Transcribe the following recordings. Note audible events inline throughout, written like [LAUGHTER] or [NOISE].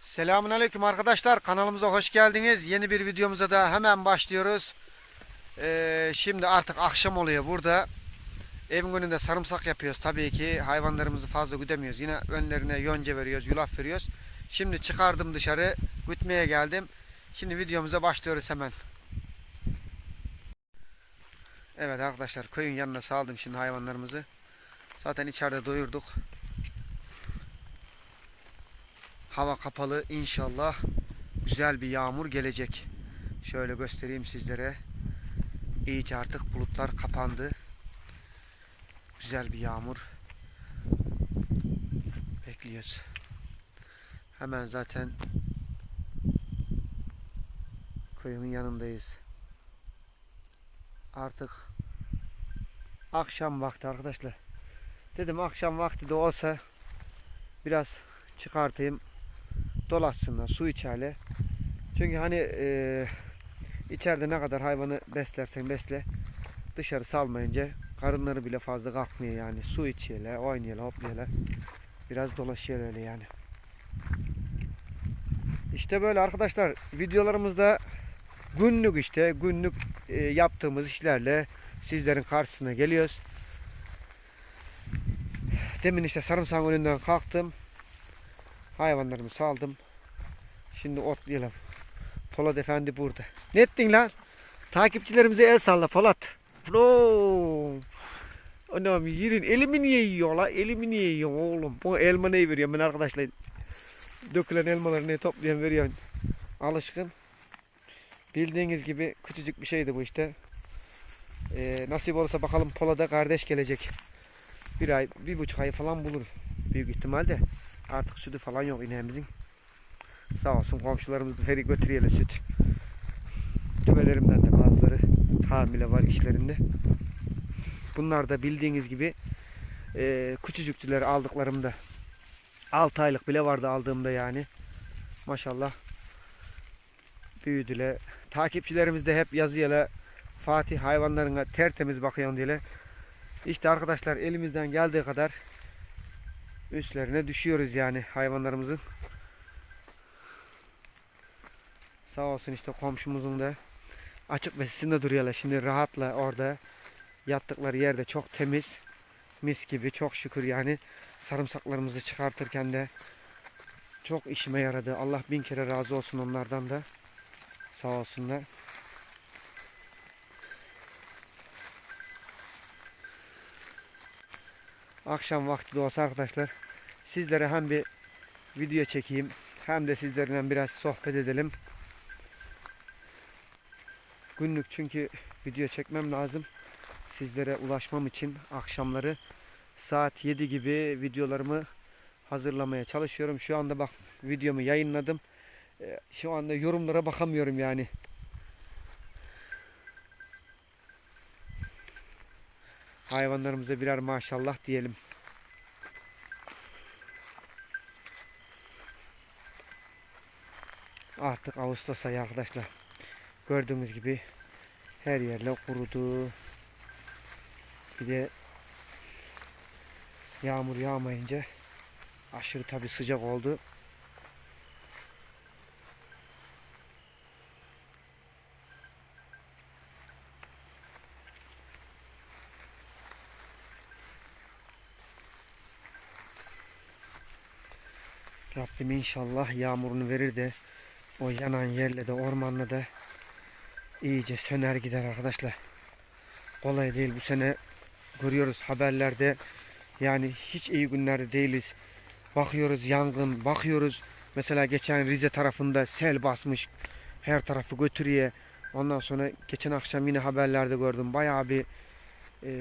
Selamun Aleyküm arkadaşlar kanalımıza hoş geldiniz. Yeni bir videomuza da hemen başlıyoruz. Ee, şimdi artık akşam oluyor burada. Evin önünde sarımsak yapıyoruz tabii ki. Hayvanlarımızı fazla güdemiyoruz. Yine önlerine yonca veriyoruz, yulaf veriyoruz. Şimdi çıkardım dışarı, gütmeye geldim. Şimdi videomuza başlıyoruz hemen. Evet arkadaşlar köyün yanına saldım şimdi hayvanlarımızı. Zaten içeride doyurduk. Hava kapalı inşallah güzel bir yağmur gelecek. Şöyle göstereyim sizlere. İyice artık bulutlar kapandı. Güzel bir yağmur bekliyoruz. Hemen zaten köyümün yanındayız. Artık akşam vakti arkadaşlar. Dedim akşam vakti de olsa biraz çıkartayım dolaşsınlar su içerler. Çünkü hani e, içeride ne kadar hayvanı beslersen besle dışarı salmayınca karınları bile fazla kalkmıyor yani. Su içiyorlar, oynuyorlar, hopluyorlar. Biraz dolaşıyor öyle yani. İşte böyle arkadaşlar videolarımızda günlük işte günlük e, yaptığımız işlerle sizlerin karşısına geliyoruz. Demin işte sarımsağın önünden kalktım. Hayvanlarımı saldım. Şimdi otlayalım. Polat Efendi burada. Ne ettin lan? Takipçilerimize el salla Polat. No. Anam yerin elimi niye yiyor la? Elimi niye yiyor oğlum? Bu elma neyi veriyorum ben arkadaşlar? Dökülen elmaları ne toplayan veriyorum. Alışkın. Bildiğiniz gibi küçücük bir şeydi bu işte. Ee, nasip olursa bakalım Polat'a kardeş gelecek. Bir ay, bir buçuk ay falan bulur. Büyük ihtimalle. Artık sütü falan yok ineğimizin. Sağ olsun komşularımız da feri götürüyorlar süt. Dübelerimden de bazıları hamile var işlerinde. Bunlar da bildiğiniz gibi e, küçücüktüler aldıklarımda. 6 aylık bile vardı aldığımda yani. Maşallah büyüdüler. Takipçilerimiz de hep yazıyorlar. Fatih hayvanlarına tertemiz bakıyorsun diye. İşte arkadaşlar elimizden geldiği kadar üstlerine düşüyoruz yani hayvanlarımızın. Sağ olsun işte komşumuzun da açık besisinde duruyorlar. Şimdi rahatla orada yattıkları yerde çok temiz. Mis gibi çok şükür yani sarımsaklarımızı çıkartırken de çok işime yaradı. Allah bin kere razı olsun onlardan da. Sağ olsunlar. Akşam vakti de olsa arkadaşlar sizlere hem bir video çekeyim hem de sizlerle biraz sohbet edelim. Günlük çünkü video çekmem lazım. Sizlere ulaşmam için akşamları saat 7 gibi videolarımı hazırlamaya çalışıyorum. Şu anda bak videomu yayınladım. Ee, Şu anda yorumlara bakamıyorum yani. Hayvanlarımıza birer maşallah diyelim. Artık Ağustos ayı arkadaşlar. Gördüğünüz gibi her yerle kurudu. Bir de yağmur yağmayınca aşırı tabi sıcak oldu. Rabbim inşallah yağmurunu verir de o yanan yerle de ormanla da iyice söner gider arkadaşlar. Kolay değil bu sene görüyoruz haberlerde yani hiç iyi günlerde değiliz. Bakıyoruz yangın, bakıyoruz mesela geçen Rize tarafında sel basmış. Her tarafı götürüyor. Ondan sonra geçen akşam yine haberlerde gördüm. Bayağı bir e,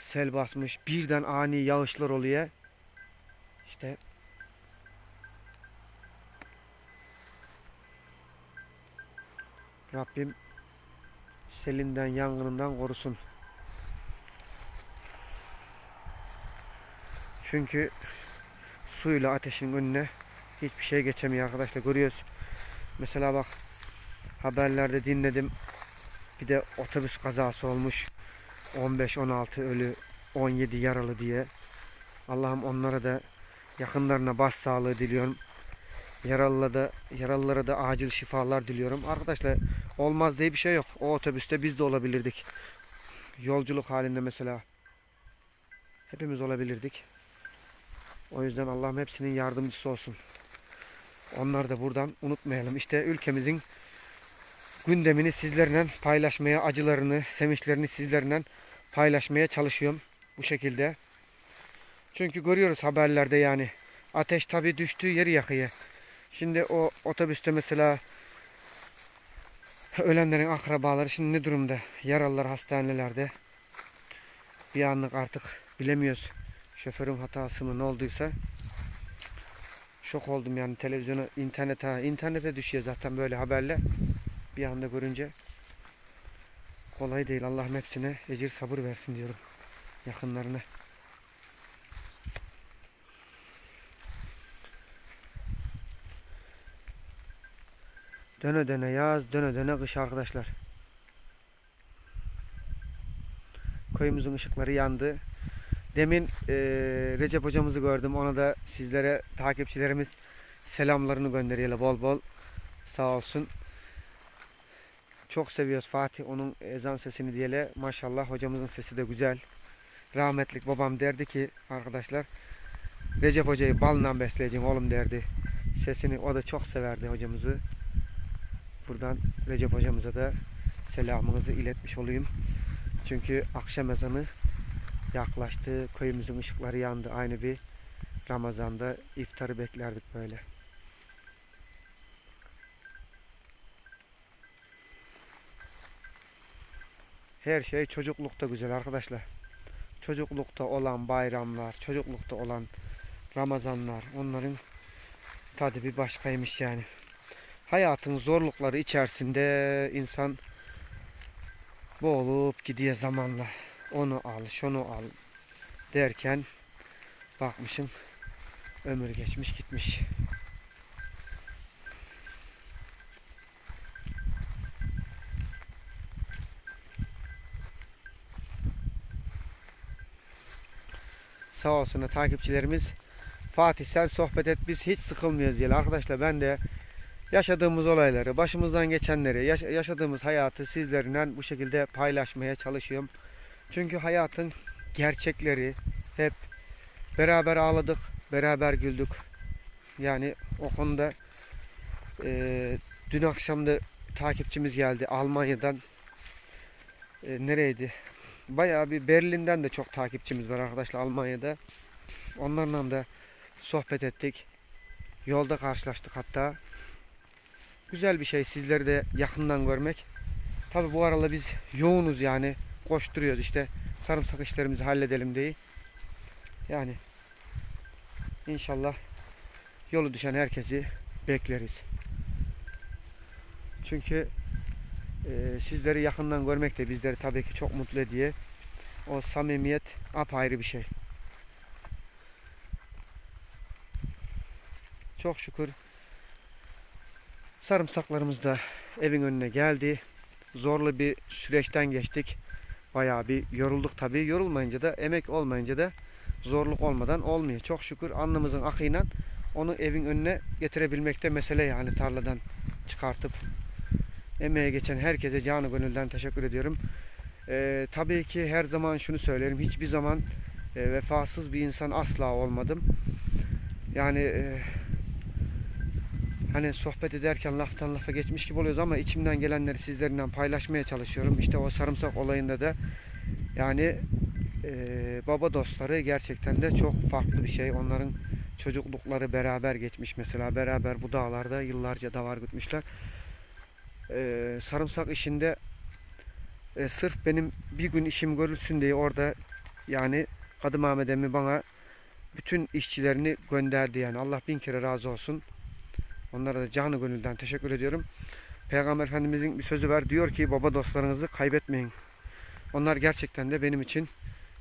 sel basmış. Birden ani yağışlar oluyor. İşte Rabbim selinden yangınından korusun. Çünkü suyla ateşin önüne hiçbir şey geçemiyor arkadaşlar görüyoruz. Mesela bak haberlerde dinledim. Bir de otobüs kazası olmuş. 15-16 ölü 17 yaralı diye. Allah'ım onlara da yakınlarına baş sağlığı diliyorum. Yaralılara da, yaralılara da acil şifalar diliyorum. Arkadaşlar olmaz diye bir şey yok. O otobüste biz de olabilirdik. Yolculuk halinde mesela. Hepimiz olabilirdik. O yüzden Allah'ım hepsinin yardımcısı olsun. Onları da buradan unutmayalım. İşte ülkemizin gündemini sizlerle paylaşmaya, acılarını, sevinçlerini sizlerle paylaşmaya çalışıyorum. Bu şekilde. Çünkü görüyoruz haberlerde yani. Ateş tabi düştüğü yeri yakıyor. Şimdi o otobüste mesela ölenlerin akrabaları şimdi ne durumda? Yaralılar hastanelerde. Bir anlık artık bilemiyoruz. Şoförün hatası mı ne olduysa. Şok oldum yani televizyona, internete, internete düşüyor zaten böyle haberle. Bir anda görünce kolay değil. Allah'ım hepsine ecir sabır versin diyorum. Yakınlarına. Döne döne yaz, döne döne kış arkadaşlar. Köyümüzün ışıkları yandı. Demin eee, Recep hocamızı gördüm. Ona da sizlere takipçilerimiz selamlarını gönderiyorlar bol bol. Sağ olsun. Çok seviyoruz Fatih onun ezan sesini diyele. Maşallah hocamızın sesi de güzel. Rahmetlik babam derdi ki arkadaşlar Recep hocayı balla besleyeceğim oğlum derdi. Sesini o da çok severdi hocamızı. Buradan Recep hocamıza da selamınızı iletmiş olayım. Çünkü akşam ezanı yaklaştı. Köyümüzün ışıkları yandı. Aynı bir Ramazan'da iftarı beklerdik böyle. Her şey çocuklukta güzel arkadaşlar. Çocuklukta olan bayramlar, çocuklukta olan Ramazanlar onların tadı bir başkaymış yani. Hayatın zorlukları içerisinde insan boğulup gidiyor zamanla. Onu al, şunu al derken bakmışım ömür geçmiş gitmiş. Sağ olsun takipçilerimiz Fatih sen sohbet et biz hiç sıkılmıyoruz diye. Arkadaşlar ben de yaşadığımız olayları, başımızdan geçenleri, yaş- yaşadığımız hayatı sizlerle bu şekilde paylaşmaya çalışıyorum. Çünkü hayatın gerçekleri hep beraber ağladık, beraber güldük. Yani o konuda eee, dün akşam da takipçimiz geldi Almanya'dan. Eee, nereydi? Bayağı bir Berlin'den de çok takipçimiz var arkadaşlar Almanya'da. Onlarla da sohbet ettik. Yolda karşılaştık hatta. Güzel bir şey sizleri de yakından görmek. Tabi bu arada biz yoğunuz yani. Koşturuyoruz işte. Sarımsak işlerimizi halledelim diye. Yani inşallah yolu düşen herkesi bekleriz. Çünkü e, sizleri yakından görmek de bizleri tabii ki çok mutlu ediyor. O samimiyet apayrı bir şey. Çok şükür sarımsaklarımız da evin önüne geldi. Zorlu bir süreçten geçtik. Bayağı bir yorulduk tabii. Yorulmayınca da emek olmayınca da zorluk olmadan olmuyor. Çok şükür alnımızın akıyla onu evin önüne getirebilmekte mesele yani tarladan çıkartıp emeğe geçen herkese canı gönülden teşekkür ediyorum. Ee, tabii ki her zaman şunu söylerim. Hiçbir zaman e, vefasız bir insan asla olmadım. Yani e, hani sohbet ederken laftan lafa geçmiş gibi oluyoruz ama içimden gelenleri sizlerle paylaşmaya çalışıyorum. İşte o sarımsak olayında da yani e, baba dostları gerçekten de çok farklı bir şey. Onların çocuklukları beraber geçmiş mesela. Beraber bu dağlarda yıllarca davar gütmüşler. E, sarımsak işinde e, sırf benim bir gün işim görülsün diye orada yani Kadı Mehmet emmi bana bütün işçilerini gönderdi yani. Allah bin kere razı olsun. Onlara da canı gönülden teşekkür ediyorum. Peygamber Efendimizin bir sözü var. Diyor ki baba dostlarınızı kaybetmeyin. Onlar gerçekten de benim için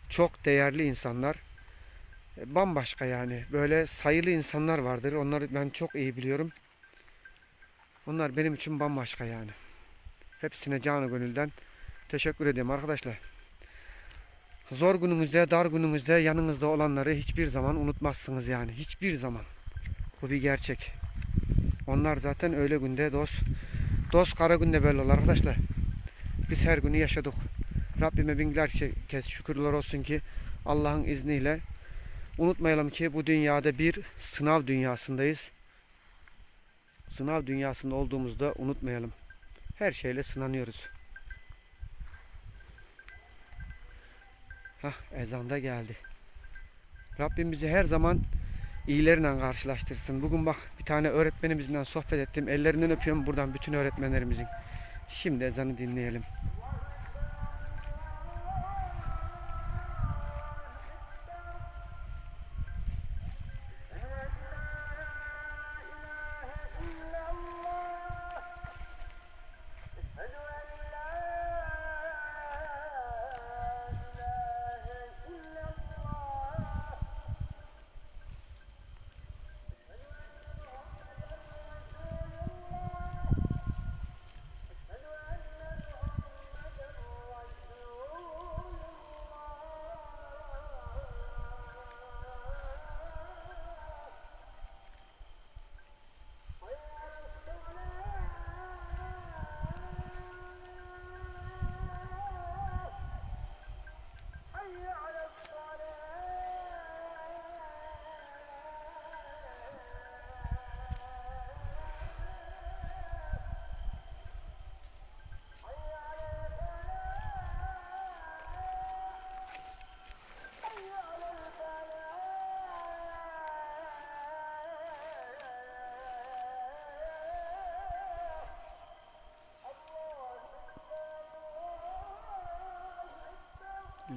çok değerli insanlar. E, Bambaşka yani. Böyle sayılı insanlar vardır. Onları ben çok iyi biliyorum. Onlar benim için bambaşka yani. Hepsine canı gönülden teşekkür ediyorum arkadaşlar. Zor gününüzde, dar gününüzde yanınızda olanları hiçbir zaman unutmazsınız yani. Hiçbir zaman. Bu bir gerçek. Onlar zaten öyle günde dost. Dost kara günde böyle olur arkadaşlar. Biz her günü yaşadık. Rabbime binler kez şükürler olsun ki Allah'ın izniyle unutmayalım ki bu dünyada bir sınav dünyasındayız. Sınav dünyasında olduğumuzda unutmayalım. Her şeyle sınanıyoruz. Hah ezan da geldi. Rabbim bizi her zaman iyileriyle karşılaştırsın. Bugün bak bir tane öğretmenimizle sohbet ettim. Ellerinden öpüyorum buradan bütün öğretmenlerimizin. Şimdi ezanı dinleyelim.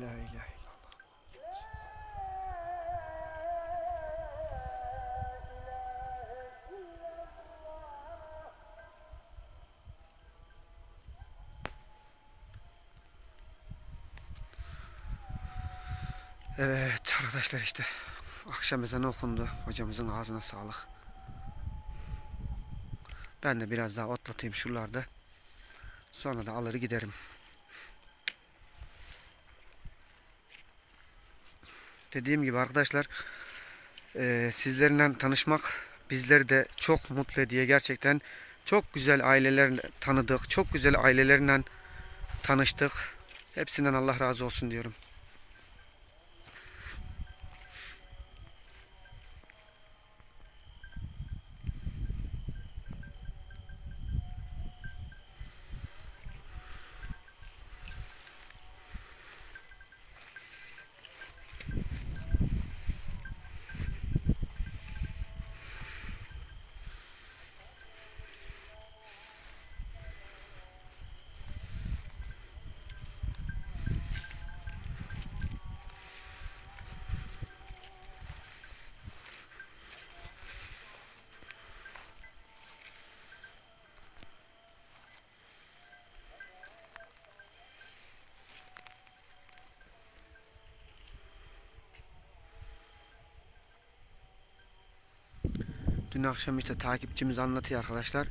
İlahe illallah. Evet arkadaşlar işte akşam ezanı okundu. Hocamızın ağzına sağlık. Ben de biraz daha otlatayım şuralarda. Sonra da alır giderim. Dediğim gibi arkadaşlar eee sizlerle tanışmak bizleri de çok mutlu ediyor. Gerçekten çok güzel aileler tanıdık. Çok güzel ailelerle tanıştık. Hepsinden Allah razı olsun diyorum. Dün akşam işte takipçimiz anlatıyor arkadaşlar.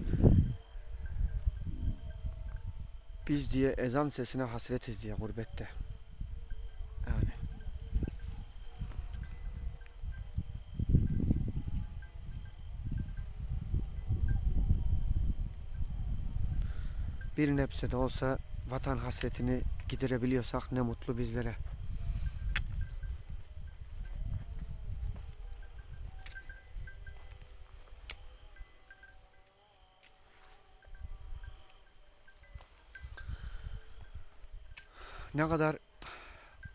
Biz diye ezan sesine hasretiz diye gurbette. Yani. Bir nebze de olsa vatan hasretini giderebiliyorsak ne mutlu bizlere. Ne kadar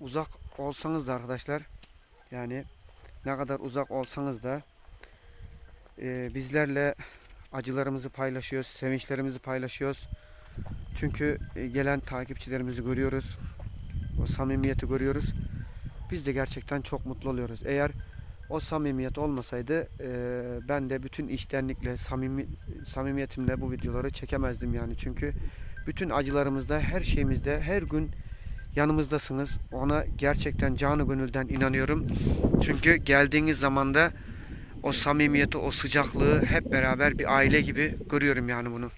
uzak olsanız da arkadaşlar yani ne kadar uzak olsanız da e, bizlerle acılarımızı paylaşıyoruz, sevinçlerimizi paylaşıyoruz. Çünkü e, gelen takipçilerimizi görüyoruz. O samimiyeti görüyoruz. Biz de gerçekten çok mutlu oluyoruz. Eğer o samimiyet olmasaydı e, ben de bütün içtenlikle, samimi, samimiyetimle bu videoları çekemezdim yani. Çünkü bütün acılarımızda, her şeyimizde, her gün yanımızdasınız. Ona gerçekten canı gönülden inanıyorum. Çünkü geldiğiniz zaman da o samimiyeti, o sıcaklığı hep beraber bir aile gibi görüyorum yani bunu.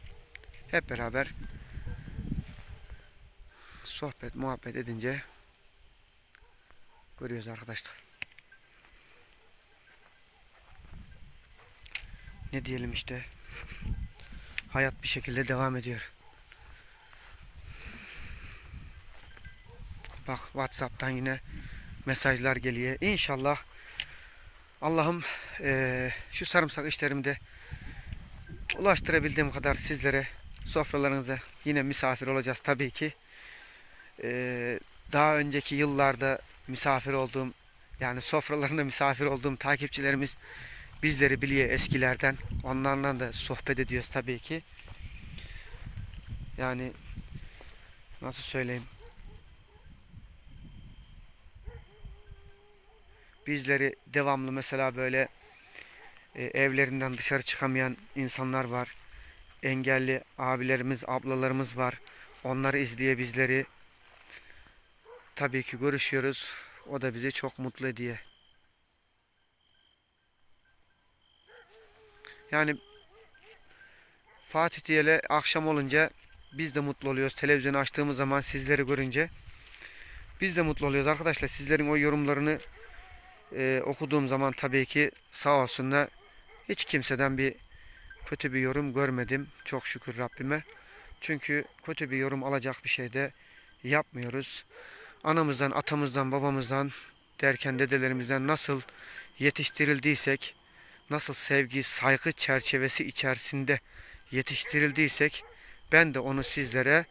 Hep beraber sohbet, muhabbet edince görüyoruz arkadaşlar. Ne diyelim işte. [LAUGHS] Hayat bir şekilde devam ediyor. Bak WhatsApp'tan yine mesajlar geliyor. İnşallah Allah'ım eee, şu sarımsak işlerimde ulaştırabildiğim kadar sizlere sofralarınıza yine misafir olacağız tabii ki. Eee, daha önceki yıllarda misafir olduğum yani sofralarında misafir olduğum takipçilerimiz bizleri biliyor eskilerden. Onlarla da sohbet ediyoruz tabii ki. Yani nasıl söyleyeyim? Bizleri devamlı mesela böyle e, evlerinden dışarı çıkamayan insanlar var. Engelli abilerimiz, ablalarımız var. Onları izleye bizleri tabii ki görüşüyoruz. O da bizi çok mutlu ediyor. Yani Fatih Diyele akşam olunca biz de mutlu oluyoruz. Televizyonu açtığımız zaman sizleri görünce biz de mutlu oluyoruz arkadaşlar. Sizlerin o yorumlarını e, okuduğum zaman tabii ki sağ olsunlar hiç kimseden bir kötü bir yorum görmedim. Çok şükür Rabbime. Çünkü kötü bir yorum alacak bir şey de yapmıyoruz. Anamızdan, atamızdan, babamızdan derken dedelerimizden nasıl yetiştirildiysek, nasıl sevgi, saygı çerçevesi içerisinde yetiştirildiysek ben de onu sizlere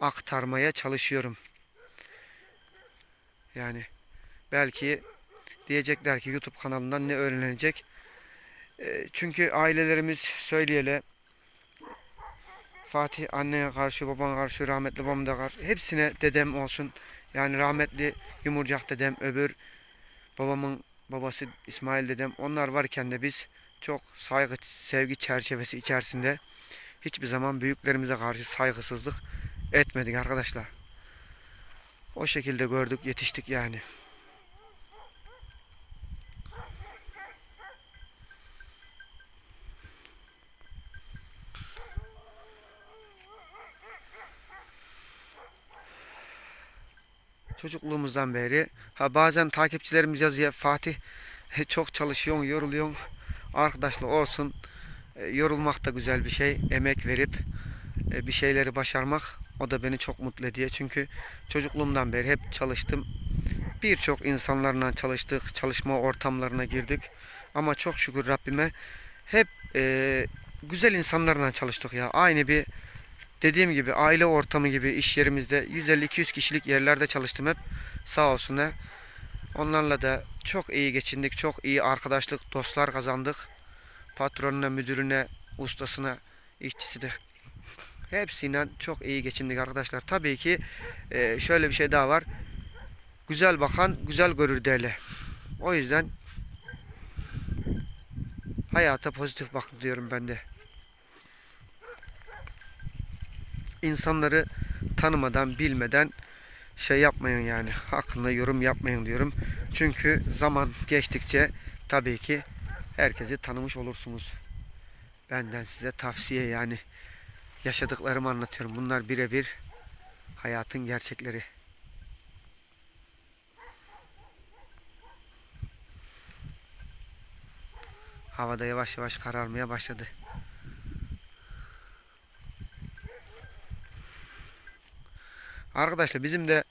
aktarmaya çalışıyorum. Yani belki diyecekler ki YouTube kanalından ne öğrenilecek? E, Çünkü ailelerimiz söyleyele Fatih anneye karşı, babana karşı, rahmetli babam da karşı hepsine dedem olsun. Yani rahmetli Yumurcak dedem, öbür babamın babası İsmail dedem. Onlar varken de biz çok saygı, sevgi çerçevesi içerisinde hiçbir zaman büyüklerimize karşı saygısızlık etmedik arkadaşlar. O şekilde gördük, yetiştik yani. Çocukluğumuzdan beri ha bazen takipçilerimiz yazıyor Fatih çok çalışıyorsun, yoruluyorsun. Arkadaşlar olsun. E, yorulmak da güzel bir şey. Emek verip e, bir şeyleri başarmak o da beni çok mutlu ediyor. Çünkü çocukluğumdan beri hep çalıştım. Birçok insanlarla çalıştık, çalışma ortamlarına girdik. Ama çok şükür Rabbime hep e, güzel insanlarla çalıştık ya. Aynı bir dediğim gibi aile ortamı gibi iş yerimizde 150-200 kişilik yerlerde çalıştım hep. Sağ olsunlar. Onlarla da çok iyi geçindik. Çok iyi arkadaşlık, dostlar kazandık. Patronuna, müdürüne, ustasına, işçisi de hepsiyle çok iyi geçindik arkadaşlar. Tabii ki e, şöyle bir şey daha var. Güzel bakan güzel görür derler. O yüzden hayata pozitif bak diyorum ben de. İnsanları tanımadan, bilmeden şey yapmayın yani. Hakkında yorum yapmayın diyorum. Çünkü zaman geçtikçe tabii ki herkesi tanımış olursunuz. Benden size tavsiye yani. Yaşadıklarımı anlatıyorum. Bunlar birebir hayatın gerçekleri. Havada yavaş yavaş kararmaya başladı. Arkadaşlar bizim de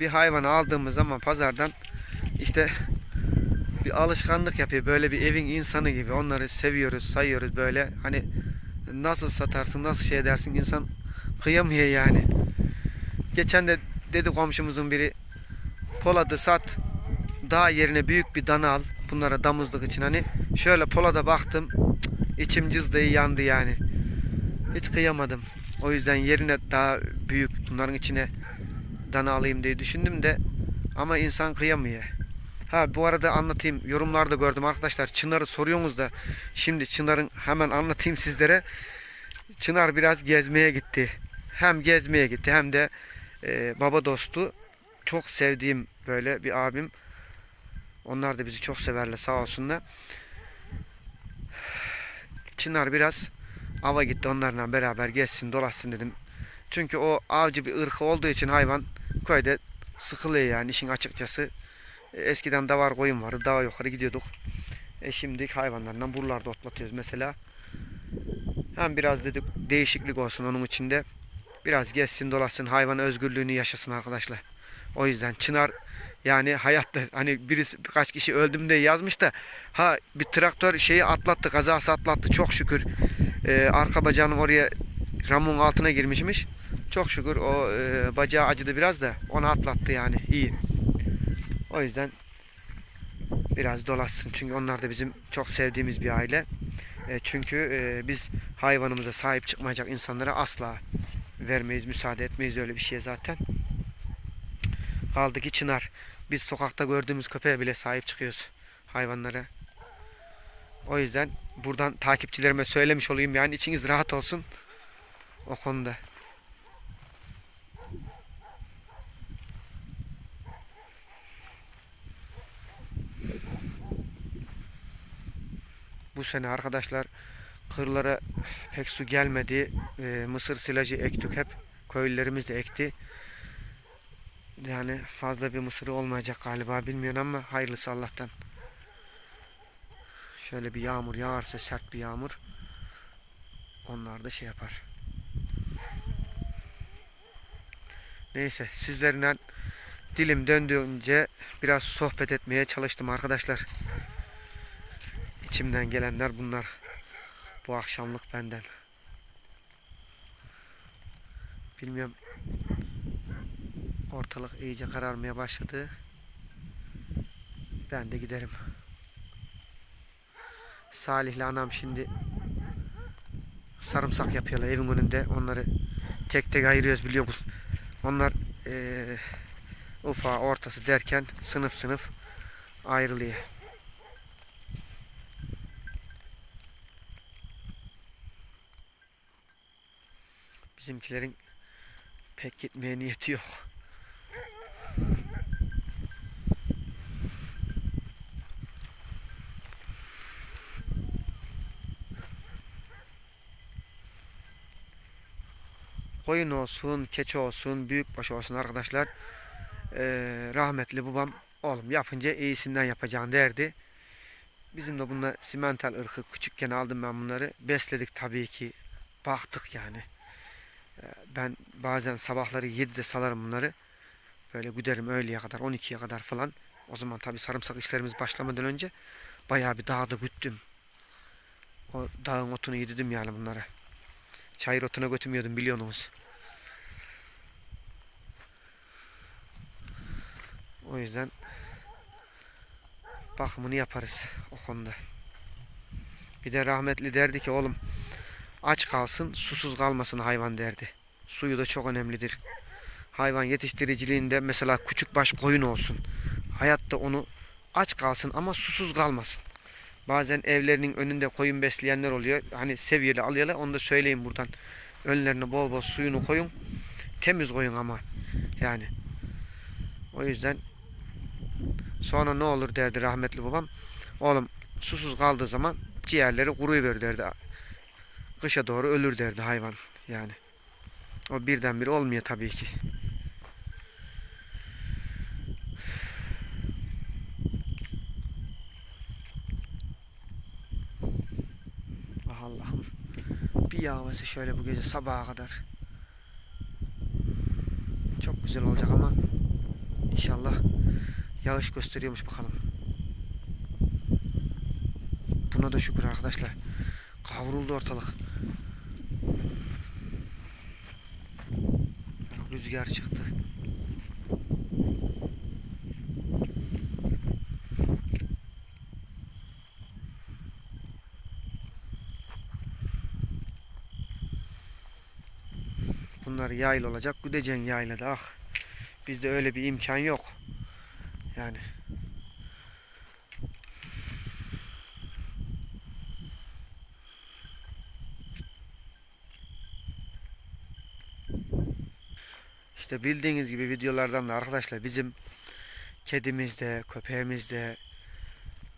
bir hayvanı aldığımız zaman pazardan işte bir alışkanlık yapıyor. Böyle bir evin insanı gibi. Onları seviyoruz, sayıyoruz böyle. Hani nasıl satarsın, nasıl şey edersin insan kıyamıyor yani. Geçen de dedi komşumuzun biri Polat'ı sat daha yerine büyük bir dana al. Bunlara damızlık için hani şöyle Polat'a baktım içim cızdığı yandı yani. Hiç kıyamadım. O yüzden yerine daha büyük bunların içine dana alayım diye düşündüm de ama insan kıyamıyor. Ha bu arada anlatayım. Yorumlarda gördüm arkadaşlar. Çınar'ı soruyorsunuz da şimdi Çınar'ın hemen anlatayım sizlere. Çınar biraz gezmeye gitti. Hem gezmeye gitti hem de e, baba dostu. Çok sevdiğim böyle bir abim. Onlar da bizi çok severler sağ olsunlar. Çınar biraz ava gitti onlarla beraber gezsin dolaşsın dedim. Çünkü o avcı bir ırkı olduğu için hayvan köyde sıkılıyor yani işin açıkçası. E, Eskiden davar koyun vardı. Dağa yukarı gidiyorduk. E şimdi hayvanlarla buralarda otlatıyoruz mesela. Hem biraz dedik değişiklik olsun onun içinde. Biraz gezsin dolaşsın hayvan özgürlüğünü yaşasın arkadaşlar. O yüzden Çınar yani hayatta hani birisi birkaç kişi öldüm diye yazmış da ha bir traktör şeyi atlattı kazası atlattı çok şükür. Ee, arka bacağının oraya ramon altına girmişmiş. Çok şükür o e, bacağı acıdı biraz da onu atlattı yani iyi. O yüzden biraz dolaşsın. Çünkü onlar da bizim çok sevdiğimiz bir aile. E, çünkü e, biz hayvanımıza sahip çıkmayacak insanlara asla vermeyiz, müsaade etmeyiz öyle bir şeye zaten. Kaldı ki Çınar. Biz sokakta gördüğümüz köpeğe bile sahip çıkıyoruz hayvanlara. O yüzden buradan takipçilerime söylemiş olayım yani içiniz rahat olsun o konuda. Bu sene arkadaşlar kırlara pek su gelmedi. Ee, mısır silajı ektik hep. Köylülerimiz de ekti. Yani fazla bir mısırı olmayacak galiba bilmiyorum ama hayırlısı Allah'tan. Şöyle bir yağmur yağarsa sert bir yağmur. Onlar da şey yapar. Neyse sizlerle dilim döndüğünce biraz sohbet etmeye çalıştım arkadaşlar. İçimden gelenler bunlar. Bu akşamlık benden. Bilmiyorum. Ortalık iyice kararmaya başladı. Ben de giderim. Salih'le anam şimdi sarımsak yapıyorlar evin önünde. Onları tek tek ayırıyoruz biliyor musun? Onlar eee ufağı ortası derken sınıf sınıf ayrılıyor. Bizimkilerin pek gitmeye niyeti yok. Koyun olsun, keçi olsun, büyükbaş olsun arkadaşlar. Ee, rahmetli babam oğlum yapınca iyisinden yapacağını derdi. Bizim de bununla simental ırkı küçükken aldım ben bunları. Besledik tabii ki. Baktık yani. Ee, Ben bazen sabahları 7'de salarım bunları. Böyle güderim öğleye kadar 12'ye kadar falan. O zaman tabii sarımsak işlerimiz başlamadan önce bayağı bir dağda güttüm. O dağın otunu yedirdim yani bunlara. Çayır otuna götürmüyordum biliyorsunuz. O yüzden bakımını yaparız o konuda. Bir de rahmetli derdi ki oğlum aç kalsın susuz kalmasın hayvan derdi. Suyu da çok önemlidir. Hayvan yetiştiriciliğinde mesela küçük baş koyun olsun. Hayatta onu aç kalsın ama susuz kalmasın. Bazen evlerinin önünde koyun besleyenler oluyor. Hani seviyeli alıyorlar. Onu da söyleyeyim buradan. Önlerine bol bol suyunu koyun. Temiz koyun ama. Yani. O yüzden sonra ne olur derdi rahmetli babam. Oğlum susuz kaldığı zaman ciğerleri kuruyuver derdi. Kışa doğru ölür derdi hayvan. Yani. O birdenbire olmuyor tabii ki. Ah Allah'ım. Yağması şöyle bu gece sabaha kadar. Çok güzel olacak ama inşallah yağış gösteriyormuş bakalım. Buna da şükür arkadaşlar. Kavruldu ortalık. Rüzgar çıktı. Bunlar yayla olacak. Güdeceksin yaylada. Ah. Bizde öyle bir imkan yok. Yani. İşte bildiğiniz gibi videolardan da arkadaşlar bizim kedimiz de köpeğimiz de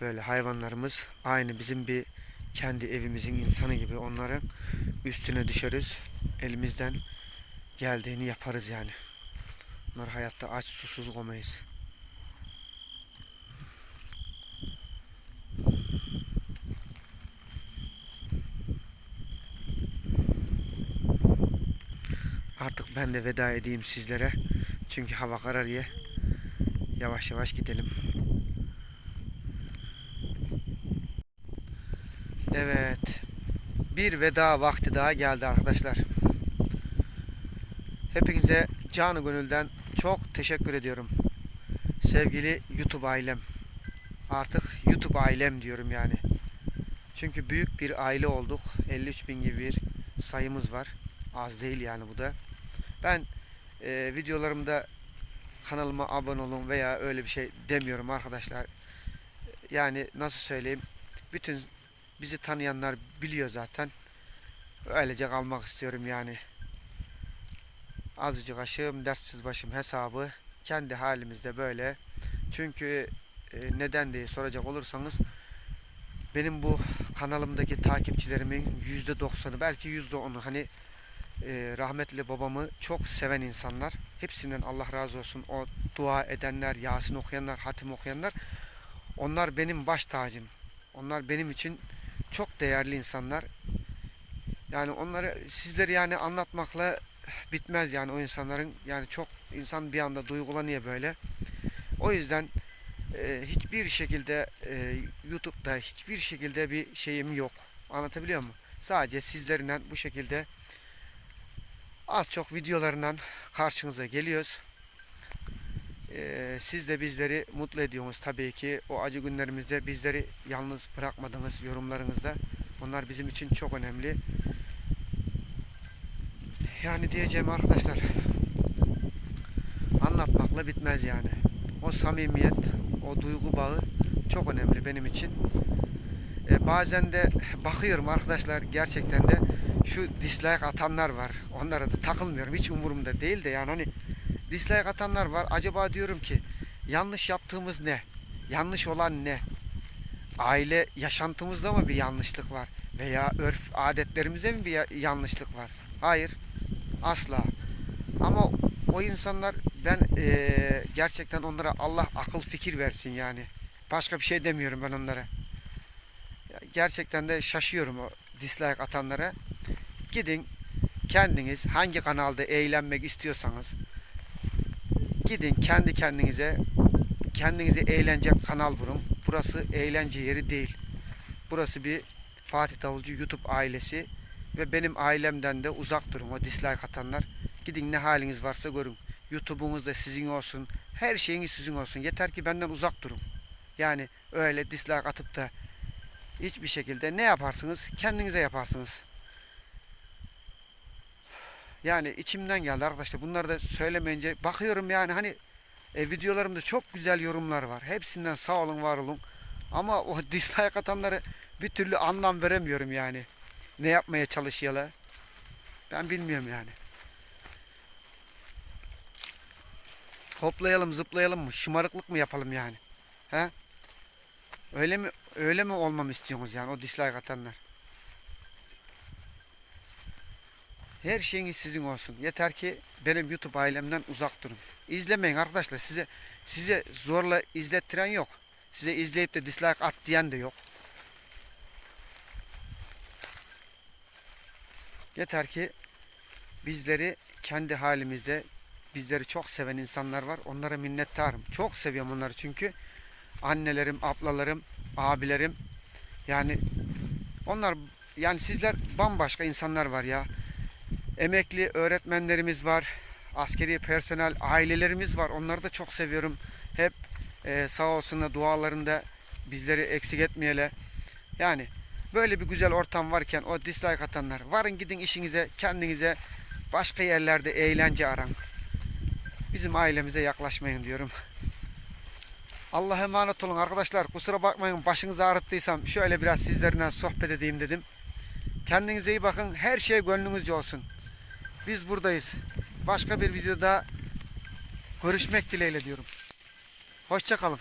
böyle hayvanlarımız aynı bizim bir kendi evimizin insanı gibi onların üstüne düşeriz. Elimizden geldiğini yaparız yani. Bunlar hayatta aç susuz komayız. Artık ben de veda edeyim sizlere. Çünkü hava kararıyor. Yavaş yavaş gidelim. Evet. Bir veda vakti daha geldi arkadaşlar. Hepinize canı gönülden çok teşekkür ediyorum. Sevgili YouTube ailem. Artık YouTube ailem diyorum yani. Çünkü büyük bir aile olduk. 53 bin gibi bir sayımız var. Az değil yani bu da. Ben e, videolarımda kanalıma abone olun veya öyle bir şey demiyorum arkadaşlar. Yani nasıl söyleyeyim? Bütün bizi tanıyanlar biliyor zaten. Öylece kalmak istiyorum yani. Azıcık aşığım, dertsiz başım hesabı. Kendi halimizde böyle. Çünkü e, neden diye soracak olursanız benim bu kanalımdaki takipçilerimin yüzde doksanı belki yüzde onu hani e, rahmetli babamı çok seven insanlar. Hepsinden Allah razı olsun. O dua edenler, Yasin okuyanlar, hatim okuyanlar. Onlar benim baş tacım. Onlar benim için çok değerli insanlar. Yani onları sizleri yani anlatmakla bitmez yani o insanların yani çok insan bir anda duygulanıyor böyle. O yüzden e, hiçbir şekilde e, YouTube'da hiçbir şekilde bir şeyim yok. Anlatabiliyor muyum? Sadece sizlerle bu şekilde az çok videolarından karşınıza geliyoruz. E, siz de bizleri mutlu ediyorsunuz tabii ki. O acı günlerimizde bizleri yalnız bırakmadınız yorumlarınızda. Onlar bizim için çok önemli. Yani diyeceğim arkadaşlar anlatmakla bitmez yani. O samimiyet, o duygu bağı çok önemli benim için. E, bazen de bakıyorum arkadaşlar gerçekten de şu dislike atanlar var. Onlara da takılmıyorum. Hiç umurumda değil de yani hani dislike atanlar var. Acaba diyorum ki yanlış yaptığımız ne? Yanlış olan ne? Aile yaşantımızda mı bir yanlışlık var? Veya örf adetlerimizde mi bir ya- yanlışlık var? Hayır. Asla. Ama o insanlar ben eee, gerçekten onlara Allah akıl fikir versin yani. Başka bir şey demiyorum ben onlara. Gerçekten de şaşıyorum o dislike atanlara. Gidin kendiniz hangi kanalda eğlenmek istiyorsanız gidin kendi kendinize kendinize eğlence kanal bulun. Burası eğlence yeri değil. Burası bir Fatih Davulcu YouTube ailesi ve benim ailemden de uzak durun o dislike atanlar. Gidin ne haliniz varsa görün. YouTube'unuz da sizin olsun. Her şeyiniz sizin olsun. Yeter ki benden uzak durun. Yani öyle dislike atıp da hiçbir şekilde ne yaparsınız? Kendinize yaparsınız. Yani içimden geldi arkadaşlar. Bunları da söylemeyince bakıyorum yani hani e, videolarımda çok güzel yorumlar var. Hepsinden sağ olun var olun. Ama o [LAUGHS] dislike atanları bir türlü anlam veremiyorum yani. Ne yapmaya çalışıyorlar? Ben bilmiyorum yani. Hoplayalım zıplayalım mı? Şımarıklık mı yapalım yani? He? Öyle mi öyle mi olmamı istiyorsunuz yani o dislike atanlar? Her şeyiniz sizin olsun. Yeter ki benim YouTube ailemden uzak durun. İzlemeyin arkadaşlar. Size size zorla izlettiren yok. Size izleyip de dislike at diyen de yok. Yeter ki bizleri kendi halimizde bizleri çok seven insanlar var. Onlara minnettarım. Çok seviyorum onları çünkü annelerim, ablalarım, abilerim yani onlar yani sizler bambaşka insanlar var ya. Emekli öğretmenlerimiz var. Askeri personel ailelerimiz var. Onları da çok seviyorum. Hep e, sağ olsunlar dualarında bizleri eksik etmeyele. Yani böyle bir güzel ortam varken o dislike atanlar varın gidin işinize kendinize başka yerlerde eğlence aran. Bizim ailemize yaklaşmayın diyorum. Allah'a emanet olun arkadaşlar. Kusura bakmayın başınızı ağrıttıysam şöyle biraz sizlerle sohbet edeyim dedim. Kendinize iyi bakın. Her şey gönlünüzce olsun. Biz buradayız. Başka bir videoda görüşmek dileğiyle diyorum. Hoşça kalın.